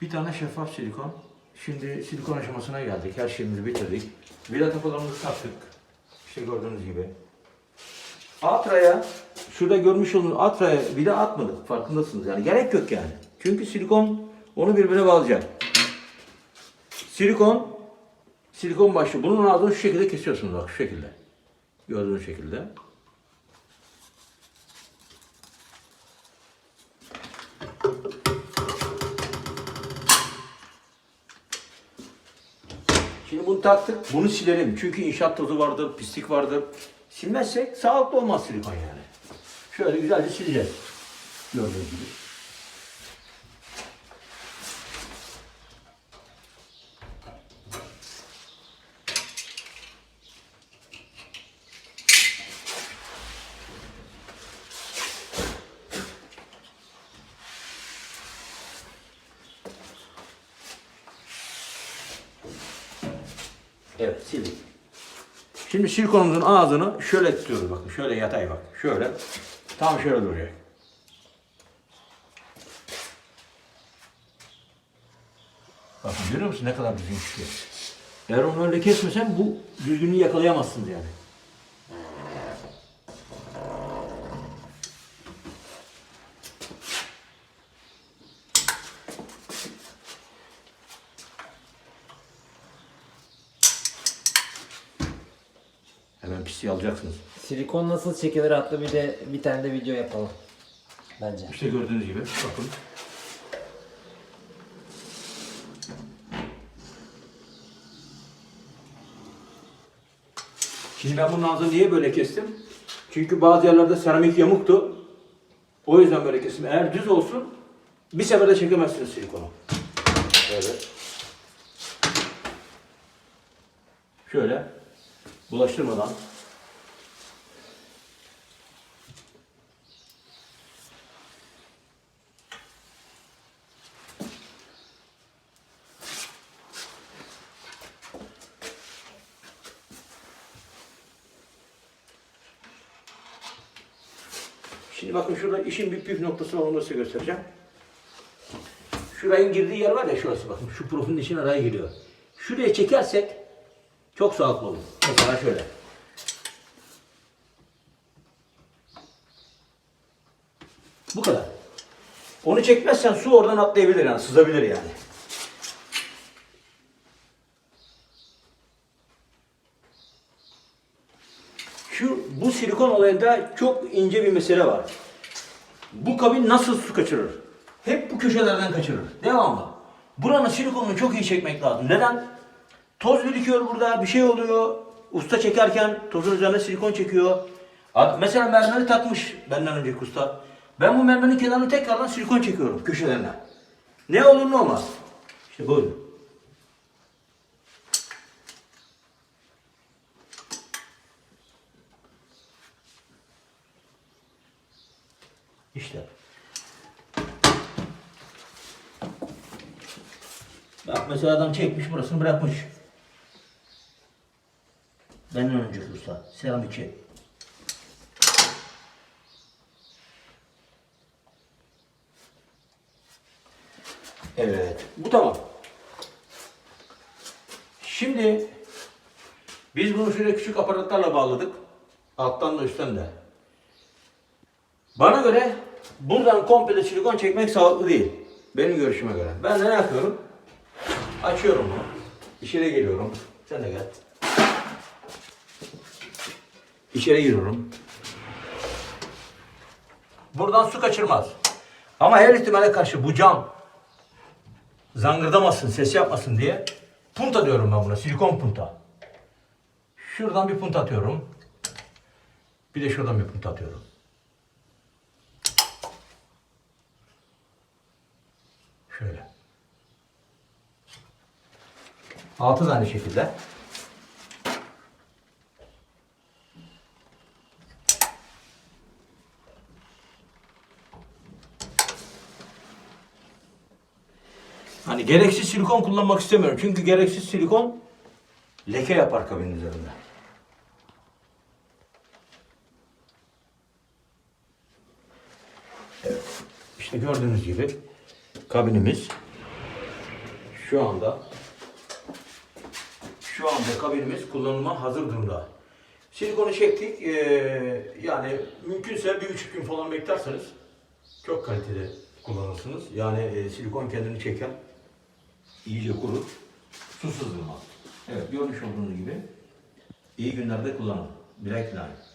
Bir tane şeffaf silikon. Şimdi silikon aşamasına geldik. Her şeyimizi bitirdik. Vida kafalarımızı taktık. İşte gördüğünüz gibi. Atra'ya, şurada görmüş olduğunuz Atra'ya vida atmadık. Farkındasınız yani. Gerek yok yani. Çünkü silikon onu birbirine bağlayacak. Silikon, silikon başlı. Bunun ağzını şu şekilde kesiyorsunuz bak şu şekilde. Gördüğünüz şekilde. Şimdi bunu taktık. Bunu silelim. Çünkü inşaat tozu vardır, pislik vardır. Silmezsek sağlıklı olmaz silikon yani. Şöyle güzelce sileceğiz. Gördüğünüz gibi. Evet sildik. Şimdi silikonumuzun ağzını şöyle tutuyoruz bakın. Şöyle yatay bak. Şöyle. Tam şöyle duracak. Bakın görüyor musun ne kadar düzgün çıkıyor. Eğer onu öyle kesmesen bu düzgünlüğü yakalayamazsınız yani. Hemen pisliği alacaksınız. Silikon nasıl çekilir adlı bir de bir tane de video yapalım. Bence. İşte gördüğünüz gibi bakın. Şimdi ben bunun ağzını niye böyle kestim? Çünkü bazı yerlerde seramik yamuktu. O yüzden böyle kestim. Eğer düz olsun bir seferde çekemezsiniz silikonu. Evet. Şöyle bulaştırmadan Şimdi bakın şurada işin bir püf noktası var onu size göstereceğim. Şurayın girdiği yer var ya şurası bakın şu profilin içine araya giriyor. Şuraya çekersek çok sağlıklı olur. Mesela şöyle. Bu kadar. Onu çekmezsen su oradan atlayabilir yani sızabilir yani. Şu bu silikon olayında çok ince bir mesele var. Bu kabin nasıl su kaçırır? Hep bu köşelerden kaçırır. Devamlı. Buranın silikonunu çok iyi çekmek lazım. Neden? Toz birikiyor burada, bir şey oluyor. Usta çekerken tozun üzerine silikon çekiyor. Mesela mermeri takmış benden önceki usta. Ben bu mermerin kenarını tekrardan silikon çekiyorum köşelerine. Ne olur ne olmaz. İşte buyurun. İşte. Bak mesela adam çekmiş burasını bırakmış. Benden önce usta. Seramikçi. Evet. Bu tamam. Şimdi biz bunu şöyle küçük aparatlarla bağladık. Alttan da üstten de. Bana göre buradan komple silikon çekmek sağlıklı değil. Benim görüşüme göre. Ben de ne yapıyorum? Açıyorum bunu. İçeri geliyorum. Sen de gel. İçeri giriyorum. Buradan su kaçırmaz. Ama her ihtimale karşı bu cam zangırdamasın, ses yapmasın diye punta diyorum ben buna. Silikon punta. Şuradan bir punta atıyorum. Bir de şuradan bir punta atıyorum. Şöyle. Altı aynı şekilde. Hani gereksiz silikon kullanmak istemiyorum. Çünkü gereksiz silikon leke yapar kabinin üzerinde. Evet. İşte gördüğünüz gibi kabinimiz şu anda şu anda kabinimiz kullanıma hazır durumda. Silikonu çektik. Ee, yani mümkünse bir buçuk gün falan beklerseniz çok kaliteli kullanırsınız. Yani e, silikon kendini çeker. iyice kurur. Su sızdırmaz. Evet görmüş olduğunuz gibi iyi günlerde kullanın. Black Line.